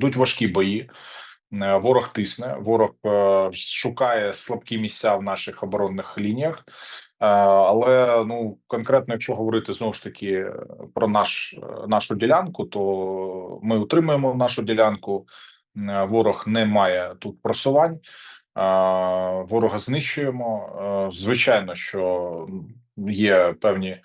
Йдуть важкі бої. Е, Ворог тисне, ворог е, шукає слабкі місця в наших оборонних лініях. Е, Але ну конкретно, якщо говорити знову ж таки про наш нашу ділянку, то ми утримуємо нашу ділянку. Ворог не має тут просувань. Ворога знищуємо. Звичайно, що є певні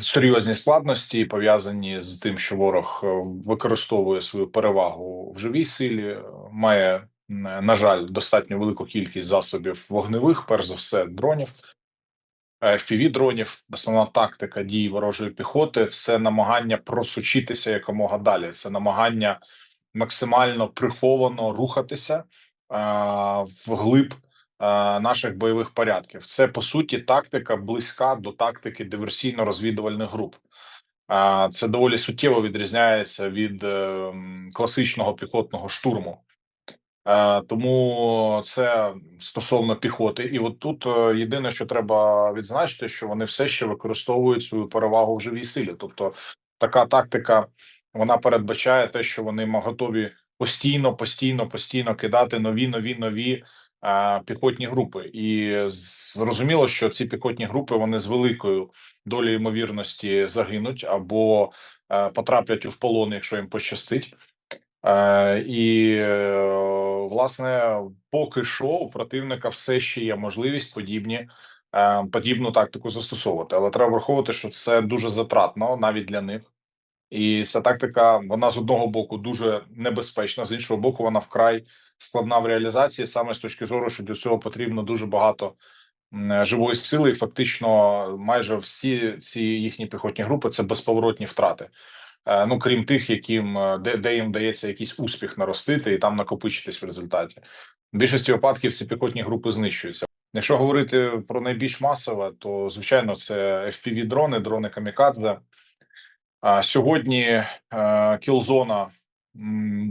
серйозні складності пов'язані з тим, що ворог е, використовує свою перевагу в живій силі, е, має на жаль достатньо велику кількість засобів вогневих, перш за все, дронів. fpv дронів, основна тактика дій ворожої піхоти це намагання просучитися якомога далі. Це намагання максимально приховано рухатися е, вглиб е, наших бойових порядків. Це по суті тактика близька до тактики диверсійно-розвідувальних груп. Е, Це доволі суттєво відрізняється від е, класичного піхотного штурму. Е, Тому це стосовно піхоти, і от тут е, єдине, що треба відзначити, що вони все ще використовують свою перевагу в живій силі. Тобто, така тактика вона передбачає те, що вони готові постійно, постійно, постійно кидати нові, нові, нові е, піхотні групи. І зрозуміло, що ці піхотні групи вони з великою долею ймовірності загинуть або потраплять у полон, якщо їм пощастить. І е, власне, поки що у противника все ще є можливість подібні подібну тактику застосовувати, але треба враховувати, що це дуже затратно навіть для них. І ця тактика, вона з одного боку дуже небезпечна, з іншого боку, вона вкрай складна в реалізації, саме з точки зору, що для цього потрібно дуже багато живої сили, і фактично майже всі ці їхні піхотні групи це безповоротні втрати. Е, Ну крім тих, яким е, де, де їм вдається якийсь успіх наростити і там накопичитись в результаті. В більшості випадків ці піхотні групи знищуються. Якщо говорити про найбільш масове, то звичайно це fpv дрони, дрони камікадзе. А сьогодні е, кілзона,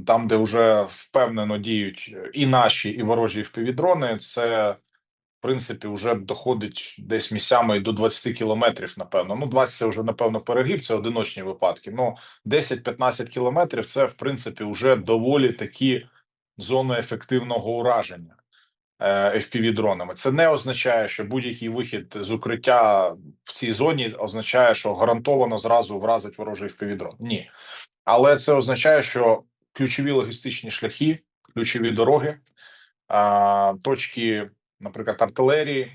там, де вже впевнено діють і наші, і ворожі FPV-дрони, це в принципі вже доходить десь місцями і до 20 кілометрів. Напевно, ну 20 це вже напевно перегиб, це одиночні випадки. Ну 10-15 кілометрів це в принципі вже доволі такі зони ефективного ураження. Fpv дронами. Це не означає, що будь-який вихід з укриття в цій зоні означає, що гарантовано зразу вразить ворожий fpv дрон. Ні, але це означає, що ключові логістичні шляхи, ключові дороги, точки, наприклад, артилерії,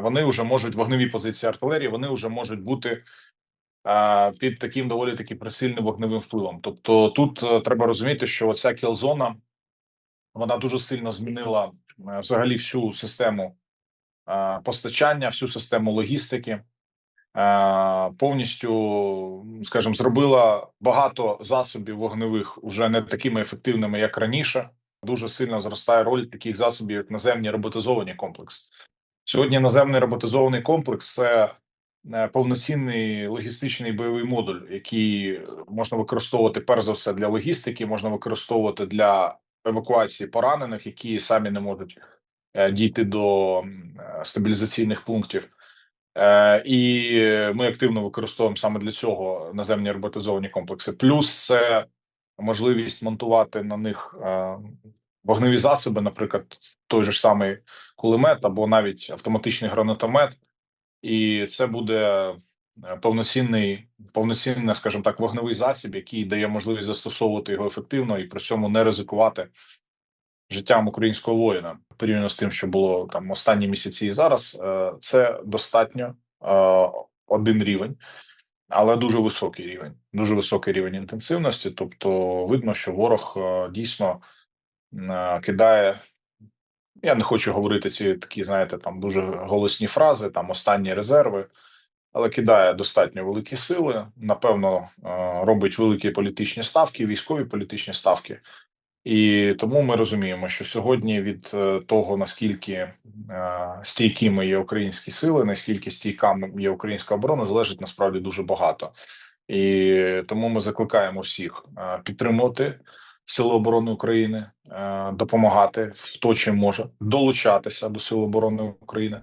вони вже можуть вогневі позиції артилерії, вони вже можуть бути. Під таким доволі таки присильним вогневим впливом. Тобто, тут е, треба розуміти, що оця кілзона вона дуже сильно змінила е, взагалі всю систему е, постачання, всю систему логістики. Е, Повністю, скажімо, зробила багато засобів вогневих уже не такими ефективними, як раніше. Дуже сильно зростає роль таких засобів, як наземні роботизовані комплекси. Сьогодні наземний роботизований комплекс це е, повноцінний логістичний бойовий модуль, який можна використовувати перш за все для логістики, можна використовувати для евакуації поранених, які самі не можуть е, дійти до е, стабілізаційних пунктів. Е, І ми активно використовуємо саме для цього наземні роботизовані комплекси. Плюс це можливість монтувати на них вогневі засоби, наприклад, той же ж самий кулемет або навіть автоматичний гранатомет, і це буде повноцінний, повноцінний, скажімо так, вогневий засіб, який дає можливість застосовувати його ефективно і при цьому не ризикувати життям українського воїна порівняно з тим, що було там останні місяці і зараз. е, Це достатньо е, один рівень. Але дуже високий рівень, дуже високий рівень інтенсивності. Тобто, видно, що ворог е, дійсно е, кидає. Я не хочу говорити ці такі, знаєте, там дуже голосні фрази, там останні резерви, але кидає достатньо великі сили. Напевно, е, робить великі політичні ставки, військові політичні ставки. І тому ми розуміємо, що сьогодні від е, того наскільки е, стійкими є українські сили, наскільки стійками є українська оборона, залежить насправді дуже багато. І тому ми закликаємо всіх підтримувати Сили оборони України, допомагати хто чим може долучатися до Сил оборони України.